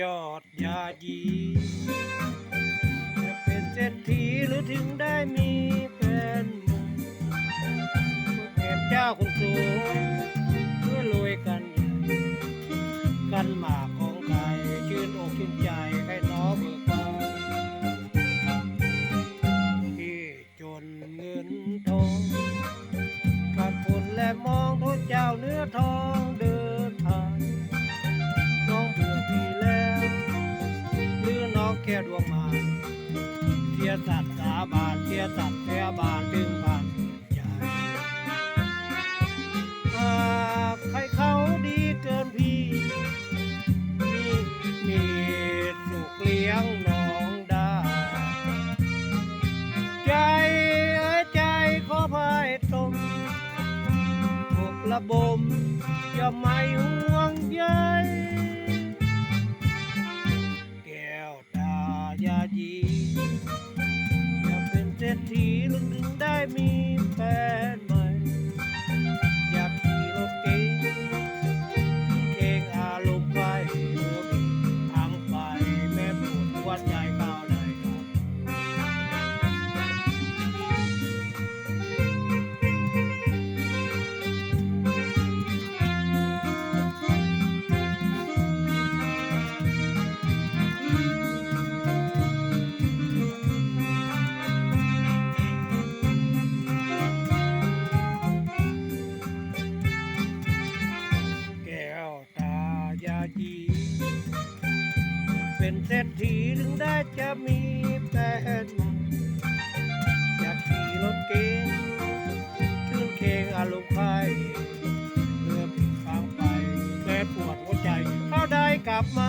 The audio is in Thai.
ยอดยายีจะเป็นเศรษฐีหรือถึงได้มีแฟนใหม่เห็นเจ้าคนสวยเพื่อรวยกัน กันหมากของใครชื่นอกชื่นใจใครน้อเบิกบานที่จนเงินทองขาดผลและมองทุกเจ้าเนื้อทอง น้องแค่ดวงมารเทียสัตสาบานเทียสัตว์แพ้บานถึงผ่านใจหากใครเขาดีเกินพี่ มีมีสุขเลี้ยงน้องได้ ใจเอ้ยใจขอพายตรงถูกระบมอย่าไม่ห่วงใยา เป็นเศรษฐีถึงได้จะมีแฟนอยากขี่รถเก๋งขึ้นเคงอารมณ์ไพ่เมื่อผิดทางไปแม่ปวดหัวใจเขาได้กลับมา